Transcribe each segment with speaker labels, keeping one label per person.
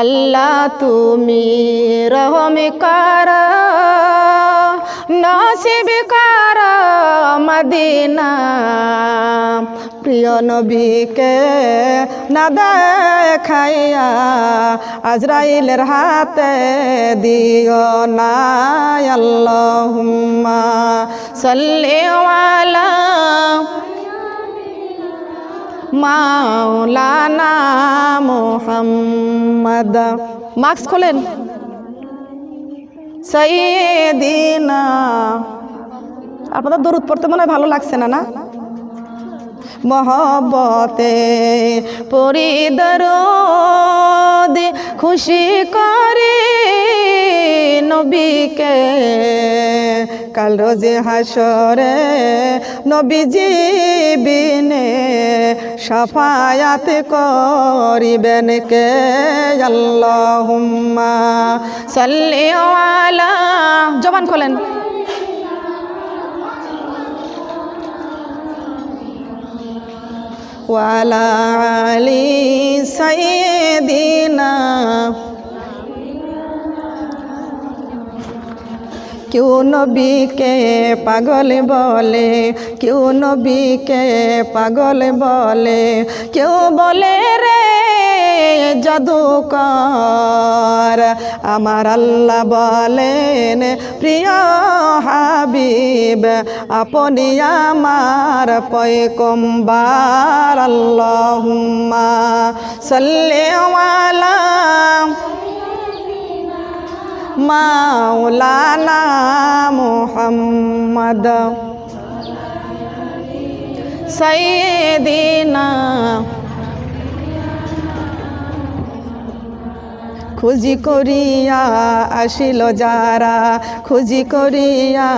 Speaker 1: আল্লাহ তুমি রহম কর, নসিব কর মদিনা। প্রিয় নবীকে না দেখাইয়া আজরাইলের হাতে দিও না আল্লাহুম্মা। সাল্লি আলা মাওলানা মোহাম্মদ। মাস্ক খোলেন। সৈদিনা আপনাদের দরুদ পড়তে মনে হয় ভালো লাগছে না না? মহব্বতে পরিদরদ খুশি করে নবীকে। কাল রোজে হাসরে নবীজি বিনে সাফায়াত করিবেন কে? আল্লাহুম্মা সাল্লি আলা জবান খোলেন। ওয়ালা আলি সাইয়্যিদিনা কেউ নবীকে পাগল বলে, কেউ নবীকে পাগল বলে। কেউ বলে, রে জাদুকর, আমার আল্লাহ বলেন, প্রিয় হাবিব, আপনি আমার পয়কম্বার আল্লাহুম্মা সাল্লি আলা মাওলানা মোহাম্মদ। সৈদিনা খুঁজি করিয়া আসিল যারা, খুঁজি করিয়া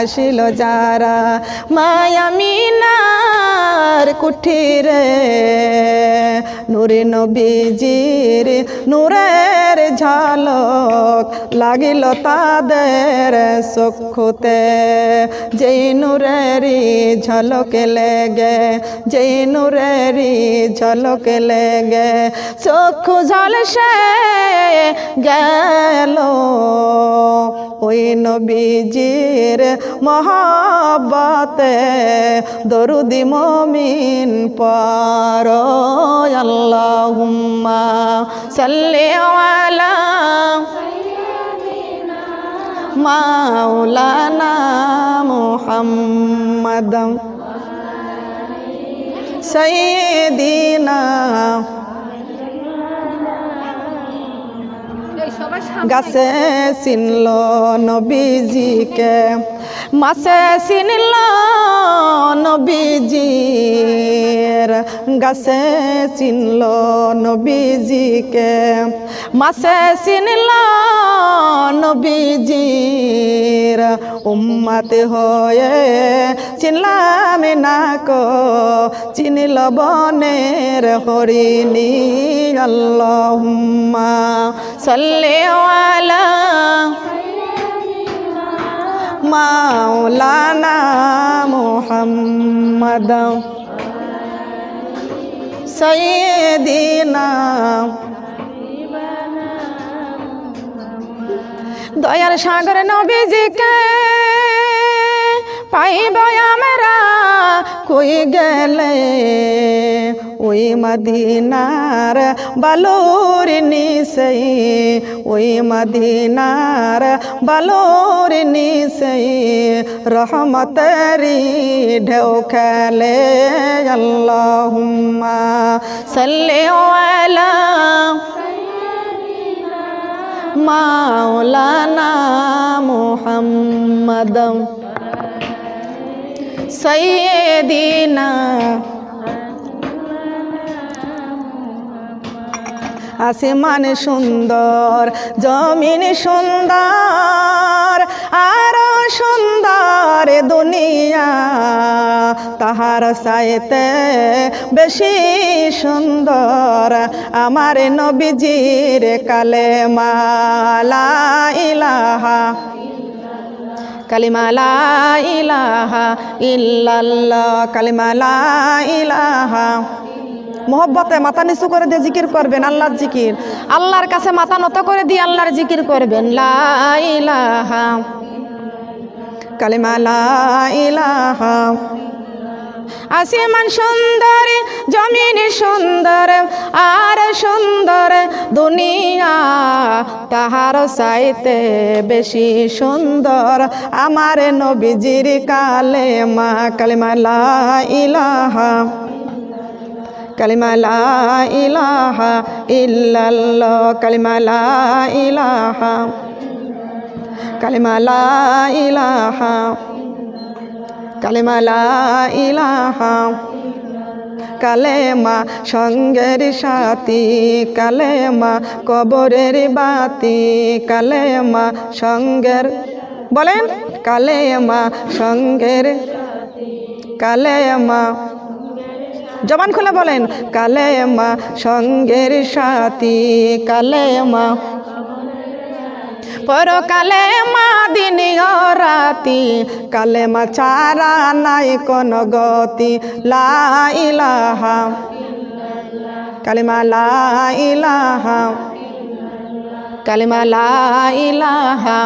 Speaker 1: আসিল যারা। মায়ামিনার কুঠিরে, নূরে নবীজির নূরের ঝালক লাগিল তাদের চক্ষুতে। যেই নূরেরই ঝলকে লেগে, যেই নূরেরই ঝলকে লেগে, চক্ষু ঝলসে গেল। ওই নবীজির মহাব্বতে দরুদি মমিন পর আল্লাহুম্মা সাল্লি আলা মাওলানা মুহাম্মদ সাইয়্যিদিনা গাছে চিনল নবীজিকে। মাছে চিনল নবীজির, গাছে চিনল নবীজিকে। মাছে চিনল নবীজির, উম্মাতে হয়ে চিনলাম না কো। চিনিল বনের হরিণী, আল্লাহুম্মা সাল্লি আলা মাওলানা মুহাম্মদ। সাইয়্যিদিনা দয়ার সাগর নবীজিকে পাইব আমরা কই গেলে ওই মদিনার বালুর নিসই ওই মদিনার বালুর নিসই রহমতেরি ঢেউ খেলে। আল্লাহুম্মা সাল্লি আলা মাওলানা মুহাম্মদ। সৈয়দিনা আসমান সুন্দর, জমিন সুন্দর, আরও সুন্দর দুনিয়া। তাহার সাইতে বেশি সুন্দর আমার নবীজির কালে মালা ইলাহা কালিমা, লা ইলাহা ইল্লাল্লাহ, কালিমা ইলাহা মোহব্বতে মাথা নিচু করে দিয়ে জিকির করবেন, আল্লাহর জিকির। আল্লাহর কাছে মাথা নত করে দিয়ে আল্লাহর জিকির করবেন। লা ইলাহা কালিমা, লা ইলাহা। আসমান সুন্দর, জমিন সুন্দর, আর সুন্দর, দুনিয়া তাহার সাইতে বেশি সুন্দর। আমার নবীজির কালে মা কালিমা, লা ইলাহা। কালিমা ইলাহা ইল্লাল্লাহ, কালিমা ইলাহা কালিমা ইলাহা, কালেমা ইলাহা, কালেমা সঙ্গের সাথী, কালেমা কবরের বাতি, কালেমা সঙ্গের, বলেন, কালেমা সঙ্গের কালেমা জবান খুলে বলেন, কালেমা সঙ্গের সাথী, কালেমা। পরকালে মা দিন রাতি কালে মা চারা নাই কোন গতি। লা ইলাহা কালিমা, লা ইলাহা কালিমা, লা ইলাহা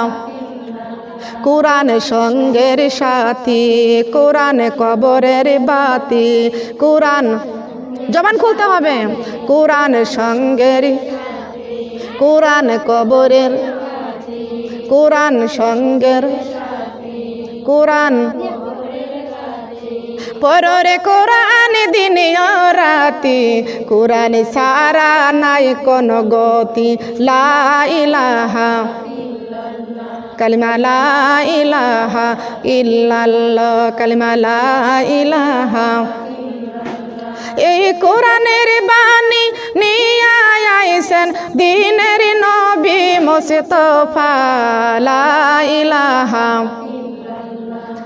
Speaker 1: কোরআন সঙ্গের সাথী, কোরআন কবরের বাতি, কোরআন জবান খুলতে হবে। কোরআন সঙ্গের, কোরআন কবরের, কোরআন সঙ্গের, কোরআন পররে কোরআন দিন রাতি, কোরআন সারা নাই কোন গতি, লা ইলাহা কালিমা লা ইলাহা ইলাহা। এই কোরআনের বাণী নিয়ে আইসেন দিনের নবী মুস্তফা, লা ইলাহা।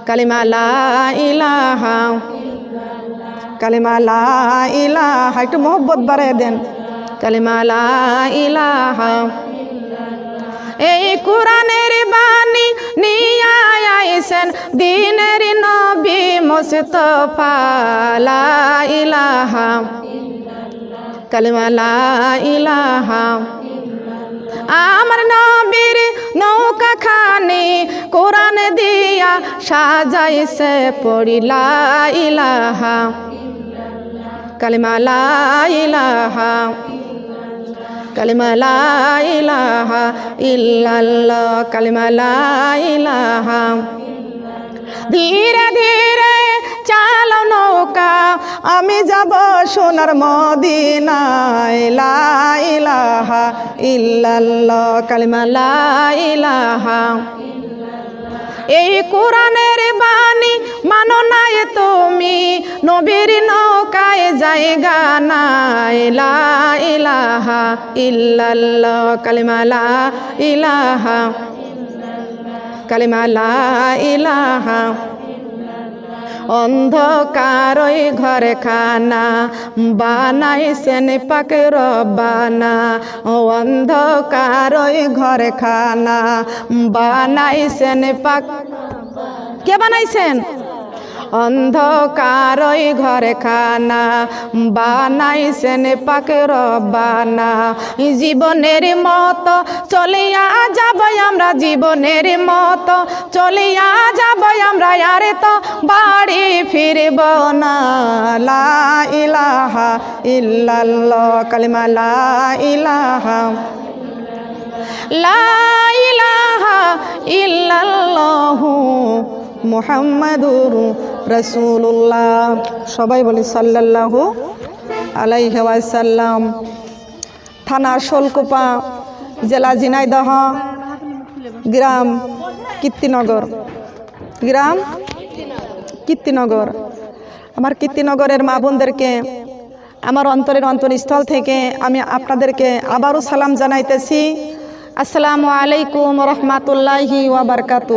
Speaker 1: কালিমা লা ইলাহা। কালিমা লা ইলাহা, একটু মোহব্বত বাড়ায় দেন। কালিমা লা ইলাহা। এই কোরআনের বাণী নিয়ে আইসেন দিনের নবী মুস্তফা ইলাহা কালিমা ইলাহা। আমার নবীর নৌকা খানি কোরআন দিয়া সাজাইছে পড়ি, লা ইলাহা কালিমা, লা ইলাহা। ধীরে ধীরে চালো নৌকা আমি যাব সোনার মদিনায়। লা ইলাহা ইল্লাল্লাহ কালিমা লা ইলাহা। এই কোরআনের বাণী মানো নাই তুমি, নবীর নৌকায় জায়গা নাই। লা ইলাহা ইল্লাল্লাহ কালিমালা ইলাহা কালিমালা ইলাহা অন্ধকারই ঘরে খানা বানাই বানাইছেন পাকে রবানা ও ওই ঘরে খানা বানাইছেন পাক কে বানাইছেন? অন্ধকারই ঘরে খানা বানাইছেন পাকে রবানা জীবনের মতো চলিয়া যাব আমরা, জীবনের মতো চলিয়া যাব আমরা, আরে তো বাড়ি ফিরব না। লা ইলাহা ইল্লাল্লাহ, কালিমা লা ইলাহা। লা ইলাহা ইল্লাল্লাহু মুহাম্মাদুর রাসূলুল্লাহ। সবাই বলি সাল্লাল্লাহু আলাইহি ওয়াসাল্লাম। থানা শোলকুপা, জেলা ঝিনাইদহ, গ্রাম কীর্তিনগর। গ্রাম কীর্তিনগর। আমার কীর্তিনগরের মা বোনদেরকে, আমার অন্তরের অন্তরস্থল থেকে আমি আপনাদেরকে আবারও সালাম জানাইতেছি। আসসালামু আলাইকুম রহমাতুল্লাহি ওয়াবারকাতু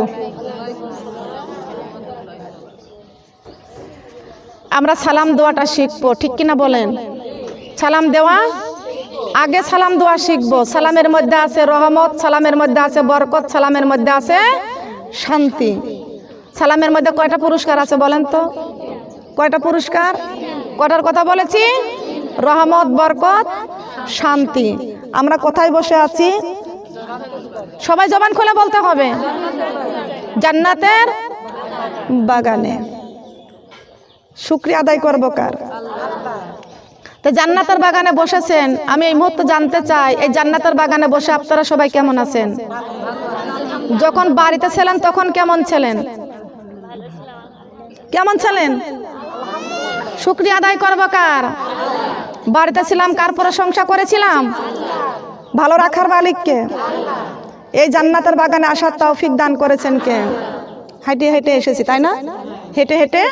Speaker 1: আমরা সালাম দেওয়াটা শিখব, ঠিক কিনা বলেন? সালাম দেওয়া? আগে সালাম দেওয়া শিখব। সালামের মধ্যে আছে রহমত, সালামের মধ্যে আছে বরকত, সালামের মধ্যে আছে শান্তি। সালামের মধ্যে কয়টা পুরস্কার আছে বলেন তো? কয়টা পুরস্কার? কটার কথা বলেছি? রহমত, বরকত, শান্তি। আমরা কোথায় বসে আছি? সবাই জবান খুলে বলতে হবে। জান্নাতের বাগানে। শুক্রিয়া আদায় করব কার? তো জান্নাতের বাগানে বসেছেন আমি এই মুহূর্তে জানতে চাই এই জান্নাতের বাগানে বসে আপনারা সবাই কেমন আছেন? যখন বাড়িতে ছিলেন তখন কেমন ছিলেন? কেমন ছিলেন? শুক্রিয়া আদায় করব কার? বাড়িতে ছিলাম কার প্রশংসা করেছিলাম? ভালো রাখার মালিককে। এই জান্নাতের বাগানে আসার তৌফিক দান করেছেন কে? হেঁটে হেঁটে এসেছি তাই না? হেঁটে হেঁটে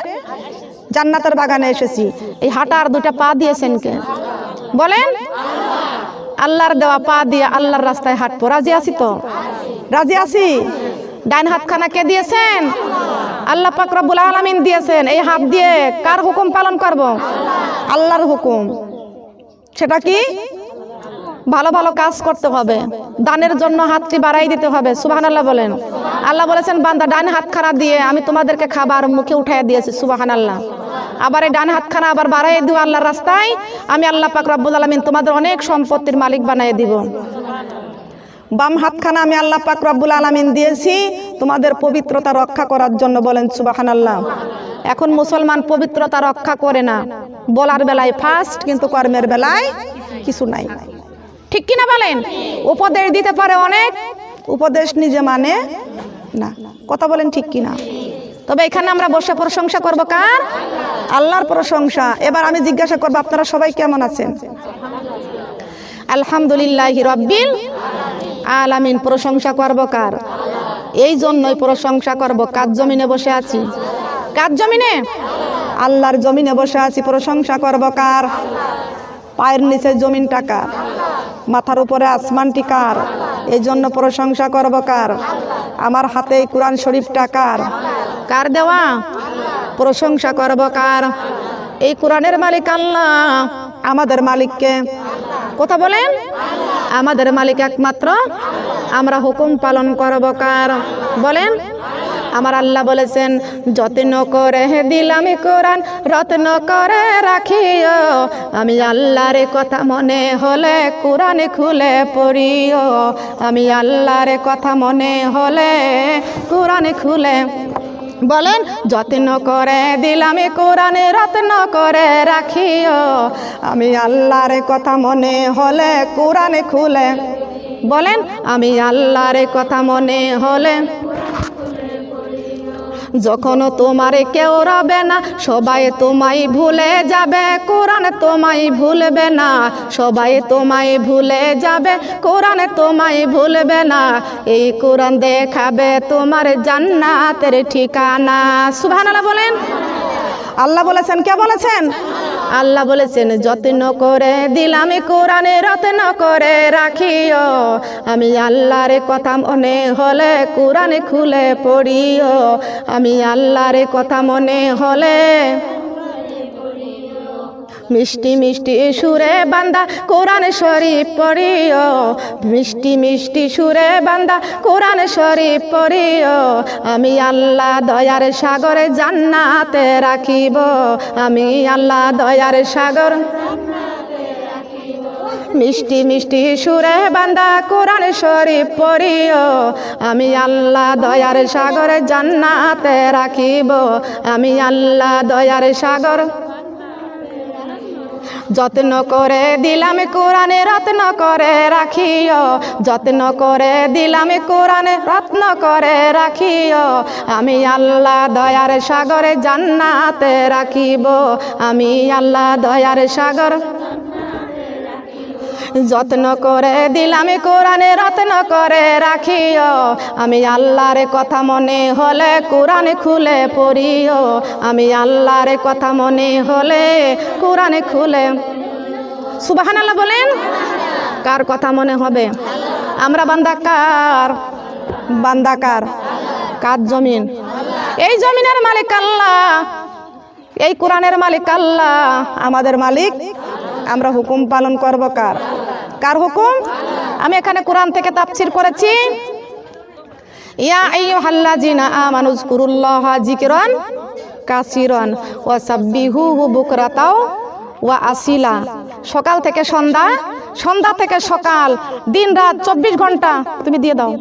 Speaker 1: জান্নাতের বাগানে এসেছি। এই হাঁটার দুটা পা দিয়েছেন কে? বলেন। আল্লাহর দেওয়া পা দিয়ে আল্লাহর রাস্তায় হাঁটবো। রাজি আছি তো? রাজি আছি? ডাইন হাতখানা কে দিয়েছেন? আল্লাহ পাক রব্বুল আলামিন দিয়েছেন। এই হাত দিয়ে কার হুকুম পালন করব? আল্লাহর হুকুম। সেটা কি? ভালো ভালো কাজ করতে হবে। দানের জন্য হাতটি বাড়াই দিতে হবে সুবাহান আল্লাহ বলেন। আল্লাহ বলেছেন, বান্দা, ডান হাতখানা দিয়ে আমি তোমাদেরকে খাবার মুখে উঠাই দিয়েছি সুবাহান আল্লাহ আবার এই ডান হাতখানা আবার বাড়াই দিব আল্লাহর রাস্তায়, আমি আল্লাহ পাক রব্বুল আলমিন তোমাদের অনেক সম্পত্তির মালিক বানিয়ে দিব। বাম হাতখানা আমি আল্লাহ পাক রব্বুল আলমিন দিয়েছি, তোমাদের পবিত্রতা রক্ষা করার জন্য বলেন সুবাহান আল্লাহ এখন মুসলমান পবিত্রতা রক্ষা করে না। বলার বেলায় ফার্স্ট কিন্তু কর্মের বেলায় কিছু নাই। ঠিক কিনা বলেন? উপদেশ দিতে পারে অনেক। উপদেশ নিজে মানে না। কথা বলেন ঠিক কিনা। তবে এখানে আমরা বসে প্রশংসা করব কার? আল্লাহর প্রশংসা। এবার আমি জিজ্ঞাসা করব আপনারা সবাই কেমন আছেন? আলহামদুলিল্লাহ রব্বিল আলামিন। প্রশংসা করব কার? এই জন্যই প্রশংসা করব। কাজ জমিনে বসে আছি? কাজ জমিনে? আল্লাহর জমিনে বসে আছি। প্রশংসা করব কার? পায়ের নিচে জমিন টাকার মাথার উপরে আসমানটি কার? এই জন্য প্রশংসা করব কার? আমার হাতে কোরআন শরীফটা কার? কার দেওয়া? প্রশংসা করব কার? এই কোরআনের মালিক আল্লাহ। আমাদের মালিককে। কথা বলেন? আমাদের মালিক একমাত্র। আমরা হুকুম পালন করব কার? বলেন? আমার আল্লাহ বলেছেন, যত্ন করে দিলাম কোরআন, রত্ন করে রাখিও। আমি আল্লাহর কথা মনে হলে কোরআন খুলে পড়িও। আমি আল্লাহর কথা মনে হলে কোরআন খুলে বলেন, যত্ন করে দিলাম কোরআন, রত্ন করে রাখিও। আমি আল্লাহর কথা মনে হলে কোরআন খুলে বলেন, আমি আল্লাহর কথা মনে হলে যখন তোমারে কেউ রবে না, সবাই তোমায় ভুলে যাবে, কোরআন তোমায় ভুলবে না, সবাই তোমায় ভুলে যাবে, কোরআন তোমায় ভুলবে না, এই কোরআন দেখাবে তোমার জান্নাতের ঠিকানা। সুবহানাল্লাহ বলেন। আল্লাহ বলেছেন, কে বলেছেন? আল্লাহ বলেছেন, যত্ন করে দিলাম কোরআনে, রত্ন করে রাখিও। আমি আল্লাহর কথা মনে হলে কোরআনে খুলে পড়িও। আমি আল্লাহর কথা মনে হলে মিষ্টি মিষ্টি সুরে বান্দা কোরআন শরীফ পড়িও। মিষ্টি মিষ্টি সুরে বান্দা কোরআন শরীফ পড়িও। আমি আল্লাহ দয়ার সাগরে জান্নাতে রাখিব। আমি আল্লাহ দয়ার সাগর মিষ্টি মিষ্টি সুরে বান্দা কোরআন শরীফ পড়িও। আমি আল্লাহ দয়ার সাগরে জান্নাতে রাখিব। আমি আল্লাহ দয়ার সাগর যত্ন করে দিলাম কোরআনে, রত্ন করে রাখিও। যত্ন করে দিলাম কোরআনে, রত্ন করে রাখিও। আমি আল্লাহ দয়ার সাগরে জান্নাতে রাখিব। আমি আল্লাহ দয়ার সাগর যত্ন করে দিলাম, কোরআনে রত্ন করে রাখিও। আমি আল্লাহর কথা মনে হলে কোরআন খুলে পড়িও। আমি আল্লাহর কথা মনে হলে কোরআনে খুলে সুবাহান আল্লাহ বলেন, কার কথা মনে হবে? আমরা বান্দাকার বান্দাকার কার জমিন? এই জমিনের মালিক আল্লাহ। এই কোরআনের মালিক আল্লাহ। আমাদের মালিক, আমরা হুকুম পালন করব কার? কার হুকুম? আমি এখানে কোরআন থেকে তাফসির করেছি। ইয়া আইয়ুহাল্লাযিনা আমানু যকুরুল্লাহা যিকরান কাসিরান ওয়া সাব্বিহুহু বুকরাতাও ওয়া আসিলা। সকাল থেকে সন্ধ্যা সন্ধ্যা থেকে সকাল, দিন রাত চব্বিশ ঘণ্টা, তুমি দিয়ে দাও।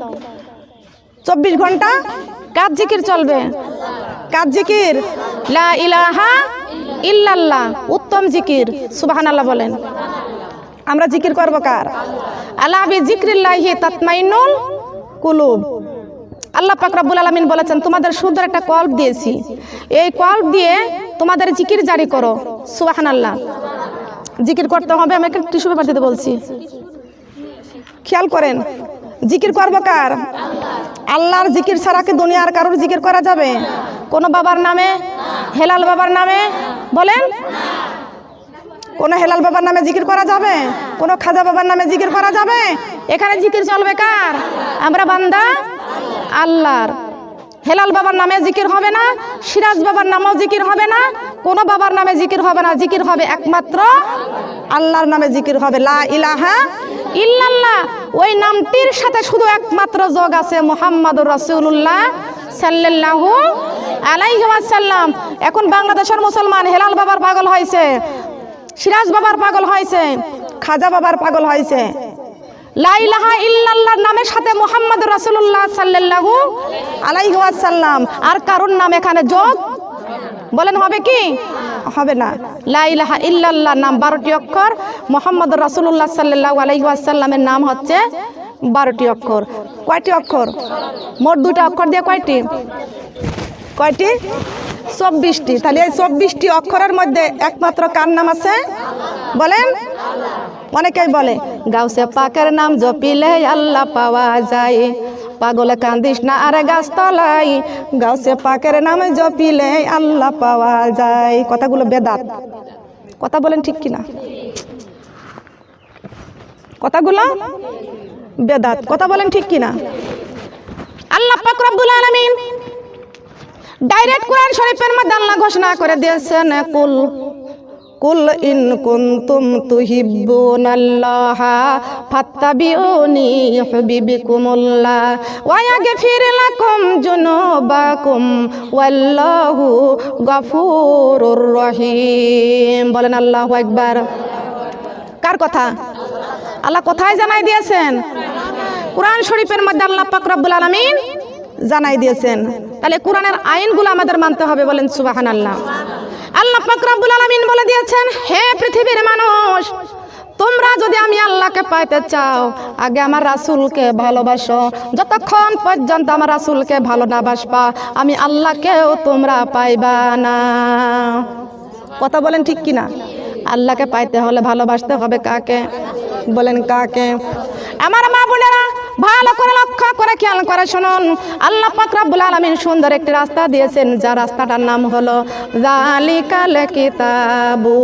Speaker 1: চব্বিশ ঘণ্টা কাজ জিকির চলবে? কাজ জিকির? লা ইলাহা ইল্লাল্লাহ, উত্তম জিকির, সুবহানাল্লাহ বলেন। আমরা জিকির করব কার? আল্লাহ জিক্রিল্লাহি তাতমাইনুল কুলুব। আল্লাহ পাক রব্বুল আলামিন বলেছেন, তোমাদের সুন্দর একটা কল্প দিয়েছি। এই কল্প দিয়ে তোমাদের জিকির জারি করো। সুবহানাল্লাহ। জিকির করতে হবে, আমি একটা টিস্যু পেপার দিতে বলছি। খেয়াল করেন, জিকির করব কার? আল্লাহর জিকির ছাড়া কি দুনিয়ার কারোর জিকির করা যাবে? কোনো বাবার নামে? হেলাল বাবার নামে? বলেন? কোন হেলাল বাবার নামে জিকির করা যাবে? কোন খাজা বাবার নামে জিকির করা যাবে? এখানে জিকির চলবে কার? আমরা বান্দা আল্লাহর। হেলাল বাবার নামে জিকির হবে না, সিরাজ বাবার নামেও জিকির হবে না, কোন বাবার নামে জিকির হবে না, জিকির হবে একমাত্র আল্লাহর নামে জিকির হবে। লা ইলাহা ইল্লাল্লাহ। ওই নামটির সাথে শুধু একমাত্র যোগ আছে মোহাম্মদুর রাসূলুল্লাহ সাল্লাল্লাহু আলাইহি ওয়াসাল্লাম। এখন বাংলাদেশের মুসলমান হেলাল বাবার পাগল হয়েছে। সিরাজ বাবার পাগল হয়েছে, খাজা বাবার পাগল হয়েছে। লাইলাহা ইল্লাল্লাহর নামের সাথে মোহাম্মদ রাসূলুল্লাহ সাল্লাল্লাহু আলাইহি ওয়াসাল্লাম। আর কারোর নাম এখানে যোগ? বলেন হবে কি? হবে না। লাইলাহা ইল্লাল্লাহ নাম বারোটি অক্ষর। মোহাম্মদ রাসূলুল্লাহ সাল্লাল্লাহু আলাইহি ওয়াসাল্লামের নাম হচ্ছে বারোটি অক্ষর। কয়টি অক্ষর? মোট দুইটা অক্ষর দিয়ে কয়টি? কয়টি? চব্বিশটি। তাহলে এই চব্বিশটি অক্ষরের মধ্যে একমাত্র কার নাম আছে? বলেন। অনেকেই বলে, গাউসে পাকের নাম জপিলে আল্লাহ পাওয়া যায়। পাগলে কান্দিস না আরে গাছ তলাই গাউসে পাকের নাম জপিলে আল্লাহ পাওয়া যায়। কথাগুলো বেদাত। কথা বলেন ঠিক কিনা? কথাগুলো বেদাত। কথা বলেন ঠিক কিনা? আল্লাহ পাক রব্বুল আলামিন ডাইরেক্ট কোরআন শরীফের মধ্যে আল্লাহ ঘোষণা করে দিয়েছেন, কুল কুল ইন কুনতুম তুহিব্বুনাল্লাহ ফাত্তাবিউনি ইউহিব্বুকুমুল্লাহ ওয়া ইয়াগফির লাকুম যুনুবাকুম ওয়াল্লাহু গফুরুর রহিম। বলেন আল্লাহু আকবার। কার কথা? আল্লাহ কোথায় জানাই দিয়েছেন? কোরআন শরীফের মধ্যে আল্লাহ পাক রব্বুল আলামিন জানাই দিয়েছেন। তাহলে কোরআনের আইনগুলো আমাদের মানতে হবে বলেন সুবাহান আল্লাহ আল্লাহ পাক রব্বুল আলামিন বলে দিয়েছেন, হে পৃথিবীর মানুষ, তোমরা যদি আমি আল্লাহকে পাইতে চাও, আগে আমার রাসূলকে ভালোবাসো। যতক্ষণ পর্যন্ত আমার রাসূলকে ভালো না বাসবা, আমি আল্লাহকেও তোমরা পাইবা না। কথা বলেন ঠিক কিনা আল্লাহকে পাইতে হলে ভালোবাসতে হবে কাকে? বলেন কাকে? আমার মা বোনেরা ভালো করে লক্ষ্য করে খেয়াল করে শুনুন। আল্লাহ পাক রব্বুল আলামিন সুন্দর একটি রাস্তা দিয়েছেন যা রাস্তাটার নাম হলো জালিকাল কিতাবু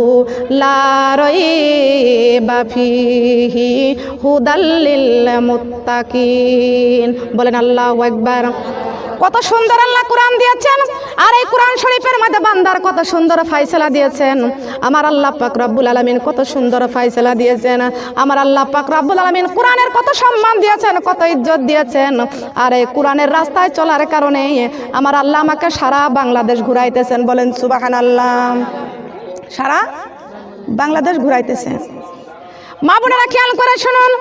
Speaker 1: লা রাইবা ফিহি মুত্তাকিন। বলেন আল্লাহু আকবার। কত সুন্দর আল্লাহ কোরআন দিয়েছেন, আর এই কোরআন শরীফের মধ্যে বান্দার কত সুন্দর ফাইসলা দিয়েছেন। আমার আল্লাহ পাক রব্বুল আলামিন কত সুন্দর ফাইসলা দিয়েছেন, আমার আল্লাহ পাক রব্বুল আলামিন কোরআনের কত সম্মান দিয়েছেন, কত ইজ্জত দিয়েছেন। আর এই কোরআনের রাস্তায় চলার কারণে আমার আল্লাহ আমাকে সারা বাংলাদেশ ঘুরাইতেছেন, বলেন সুবাহান আল্লাহ সারা বাংলাদেশ ঘুরাইতেছেন। মা বোনেরা খেয়াল করে শুনুন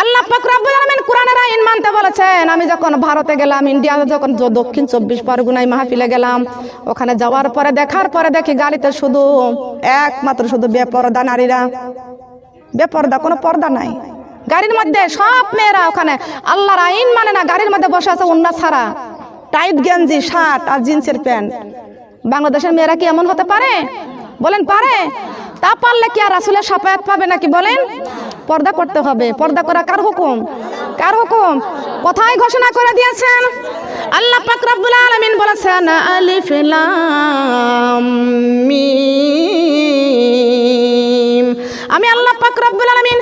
Speaker 1: আল্লাহ পাক রব্বুল আলামিন কোরআনের আইন মানতে বলেছেন, আমি যখন ভারতে গেলাম, ইন্ডিয়াতে যখন দক্ষিণ চব্বিশ পরগনায় মাহফিলে গেলাম, ওখানে যাওয়ার পরে, দেখার পরে দেখি গাড়িতে শুধু একমাত্র শুধু বেপরদা নারীরা। বেপরদা, কোনো পর্দা নাই। গাড়ির মধ্যে সব মেয়েরা ওখানে, আল্লাহর আইন মানে না, গাড়ির মধ্যে বসে আছে অন্য ছাড়া। টাইট গেঞ্জি, শার্ট আর জিন্সের প্যান্ট। বাংলাদেশের মেয়েরা কি এমন হতে পারে? বলেন, পারে? তা পারলে কি আর আসলে সাফায়াত পাবে নাকি বলেন? পর্দা করতে হবে। পর্দা করা কার হুকুম? কার হুকুম? কোথায় ঘোষণা করে দিয়েছেন। আল্লাহ পাক রব্বুল আলামিন বলেছেন, আলিফ লাম মিম। আমি আল্লাহ পাক রব্বুল আলামিন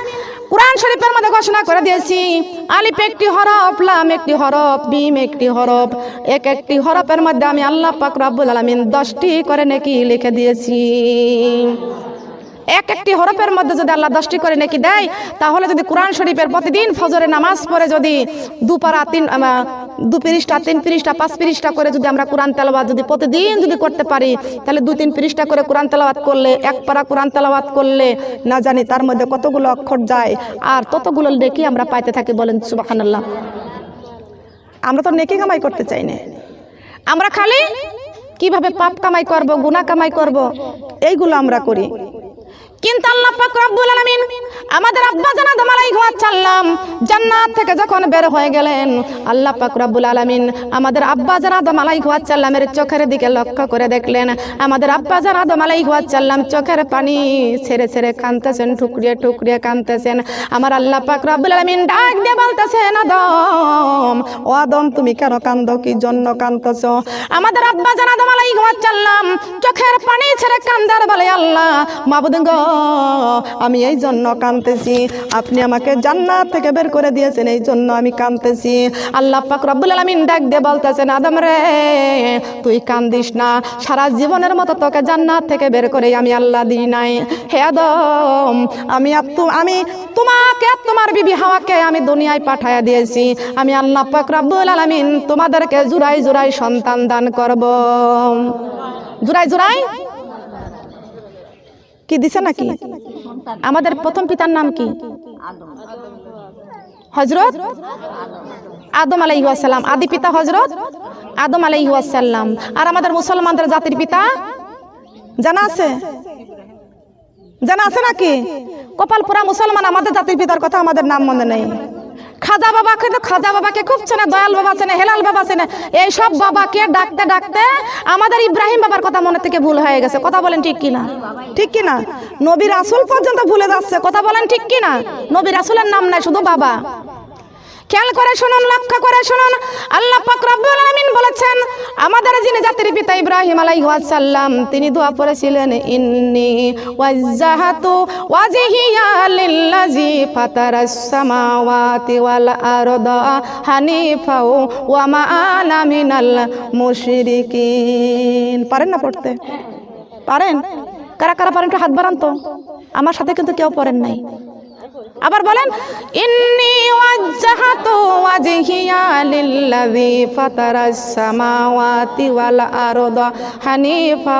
Speaker 1: কোরআন শরীফের মধ্যে ঘোষণা করে দিয়েছি, আলিফ একটি হরফ, লাম একটি হরফ বিম একটি হরফ। এক একটি হরফের মধ্যে আমি আল্লাহ পাক রব্বুল আলামিন দশটি করে নাকি লিখে দিয়েছি। এক একটি হরফের মধ্যে যদি আল্লাহ দশটি করে নাকি দেয়, তাহলে যদি কোরআন শরীফের প্রতিদিন ফজরে নামাজ পড়ে যদি দুপারা তিন দু পৃষ্ঠা, তিন পৃষ্ঠা, পাঁচ পৃষ্ঠা করে যদি আমরা কোরআন তেলাওয়াত যদি প্রতিদিন যদি করতে পারি, তাহলে দু তিন পৃষ্ঠা করে কোরআন তেলাওয়াত করলে, এক পারা কোরআন তেলাওয়াত করলে না জানি তার মধ্যে কতগুলো অক্ষর যায় আর ততগুলো নেকি আমরা পাইতে থাকি বলেন সুবাহান্লাহ আমরা তো নেকি কামাই করতে চাই না। আমরা খালি কীভাবে পাপ কামাই করব, গুনাহ কামাই করব, এইগুলো আমরা করি। কিন্তু আল্লাহ পাক রব্বুল আমাদের আব্বা জান আদম আলাইহিস সালাম জান্নাত থেকে যখন বের হয়ে গেলেন, আল্লাহ পাক রব্বুল আলামিন আমাদের আব্বা জান আদম আলাইহিস সালামের চোখের দিকে লক্ষ্য করে দেখলেন। আমাদের আব্বা জান আদম আলাইহিস সালাম চোখের পানি ছেড়ে ছেড়ে কাঁদতেছেন, ঠুকরিয়ে ঠুকরিয়ে কাঁদতেছেন। আমার আল্লাহ পাক রব্বুল ডাক দিয়ে বলতেছেন, আদম, ও আদম, তুমি কেন কান্দো কি জন্য কান্দতেছো আমাদের আব্বা জান আদম আলাইহিস সালাম চোখের পানি ছেড়ে কান্দার বলে, আল্লাহ, মাবুদ গো আমি এই জন্য কাঁদতেছি। আপনি আমাকে জান্নাত থেকে বের করে দিয়েছেন, এই জন্য আমি কাঁদতেছি। আল্লাহ পাক রব্বুল আলামিন ডাক দিয়ে বলতেছেন, আদম রে, তুই কান্দিস না। সারা জীবনের মতো তোকে জান্নাত থেকে বের করে আমি আল্লাহ দিই নাই। হে আদম, আমি আমি তোমাকে তোমার বিবি হাওয়াকে আমি দুনিয়ায় পাঠায়া দিয়েছি। আমি আল্লাহ পাক রব্বুল আলামিন তোমাদেরকে জুরাই জুরাই সন্তান দান করব। জুরাই জুরাই কি দিছে নাকি? আমাদের প্রথম পিতার নাম কি? হজরত? আদম আলাইহাসাল্লাম আদি পিতা হজরত? আদম আলাইহাসাল্লাম আর আমাদের মুসলমানদের জাতির পিতা? জানা আছে? জানা আছে নাকি? কপালপুরা মুসলমান আমাদের জাতির পিতার কথা আমাদের নাম মনে নেই। খাজা বাবা কিন্তু খাজা বাবাকে খুব চেনে, দয়াল বাবা চেনে, হেলাল বাবা চেনে। এইসব বাবাকে ডাকতে ডাকতে আমাদের ইব্রাহিম বাবার কথা মনে থেকে ভুল হয়ে গেছে। কথা বলেন ঠিক কিনা? ঠিক কিনা? নবীর আসল পর্যন্ত ভুলে যাচ্ছে। কথা বলেন ঠিক কিনা? নবীর আসলের নাম নাই, শুধু বাবা। খেয়াল করে শুনুন, লক্ষ্য করে শুনুন। আল্লাহ রব্বুল আলামিন বলেছেন, আমাদের যিনি জাতির পিতা ইব্রাহিম আলাইহিস সালাম তিনি দোয়া করেছিলেন, ইন্নি ওয়াজ্জাহাতু ওয়াজহিয়া লিল্লাযী ফাতারাস সামাওয়াতি ওয়াল আরদা হানিফা ওয়া মা আনা মিনাল মুশরিকিন। পারেন না পড়তে? পারেন? কারা কারা পারেন একটু হাত বাড়ান তো। আমার সাথে কিন্তু কেউ পড়েন নাই। আবার বলেন, ইন্নি ওয়াজ্জাহাতু ওয়াজহিয়া লিল্লাযী ফাতারাস সামাওয়াতি ওয়াল আরদা হানিফা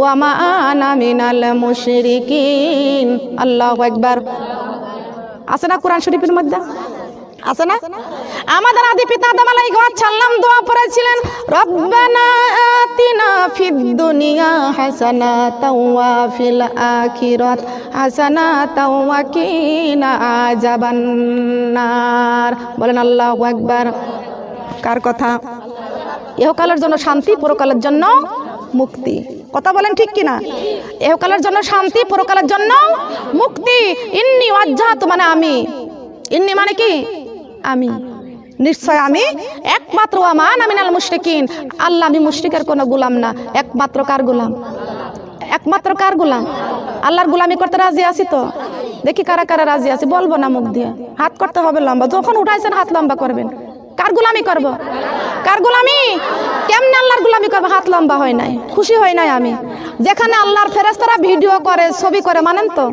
Speaker 1: ওয়া মা আনা মিনাল মুশরিকিন। আল্লাহু আকবার। আছে না কোরআন শরীফের মধ্যে? আছে না? আমাদের আদি পিতা আদম আলাইহিস সালাম দোয়া পড়েছিলেন রব্বানা আতিনা ফিদ দুনিয়া হাসানাতাও ওয়া ফিল আখিরাত হাসানাতাও ওয়া কিনা আযাবান নার। বলেন, আল্লাহু আকবার। কার কথা? ইহকালের জন্য শান্তি, পরকালের জন্য মুক্তি। কথা বলেন ঠিক কিনা? ইহকালের জন্য শান্তি, পরকালের জন্য মুক্তি। ইন্নি ওয়াজ্জাহাতু মানে আমি। ইন্নি মানে কি? আমি। নিশ্চয় আমি একমাত্র আমান আমিনাল মুশরিকিন। আল্লাহ আমি মুশরিকের কোনো গোলাম না, একমাত্র কার গোলাম? একমাত্র কার গোলাম? আল্লাহর গোলামি করতে রাজি আছি তো? দেখি কারা কারা রাজি আছি, বলব না মুখ দিয়ে। হাত করতে হবে লম্বা। যখন উঠাইছেন হাত লম্বা করবেন। কার গোলামি করব? কার গোলামি? কেমনে আল্লাহর গোলামি করব? হাত লম্বা হয় নাই, খুশি হয় নাই আমি। যেখানে আল্লাহর ফেরেস্তারা ভিডিও করে, ছবি করে, মানেন তো?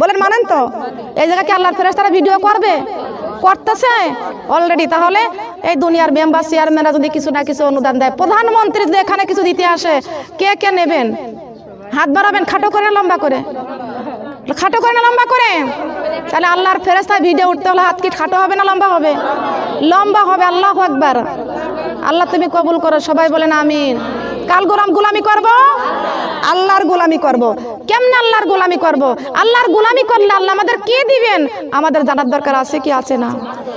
Speaker 1: বলেন, মানেন তো? এই জায়গায় কি আল্লাহর ফেরেস্তারা ভিডিও করবে? করতেছে? অলরেডি তাহলে এই দুনিয়ার মেম্বার চেয়ারম্যানরা যদি কিছু না কিছু অনুদান দেয়, প্রধানমন্ত্রী যদি এখানে কিছু দিতে আসে, কে কে নেবেন? হাত বাড়াবেন খাটো করে, লম্বা করে? খাটো করে না লম্বা করে? তাহলে আল্লাহর ফেরেস্তায় ভিডিও উঠতে হলে হাত কি খাটো হবে না লম্বা হবে? লম্বা হবে, আল্লাহ একবার আল্লাহ তুমি কবুল করো, সবাই বলেন আমিন। কাল গোলাম গোলামি করব? আল্লাহর গোলামি করব। কেমনে আল্লাহর গোলামি করব? আল্লাহর গোলামি করলে আল্লাহ আমাদের কে দিবেন? আমাদের জানার দরকার আছে কি আছে না?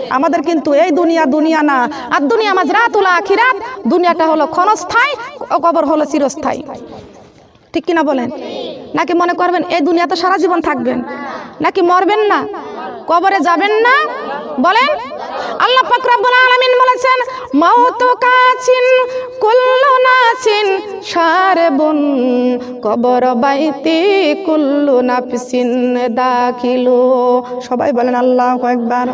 Speaker 1: আমাদের কিন্তু এই দুনিয়া দুনিয়া না। আর দুনিয়া মাজরাতুল আখিরাত, দুনিয়াটা হলো ক্ষণস্থায়ী ও কবর হলো চিরস্থায়ী। ঠিক কিনা বলেন? নাকি মনে করবেন এই দুনিয়াতে সারা জীবন থাকবেন? নাকি মরবেন না? কবরে যাবেন না? বলেন? আল্লাহ পাক রব্বুল আলামিন বলেছেন, মাউত কাছিন, কুল্লু নাছিন সারবুন কবর বাইতি কুল্লু নাফসিন দাখিলু। সবাই বলেন আল্লাহু আকবার।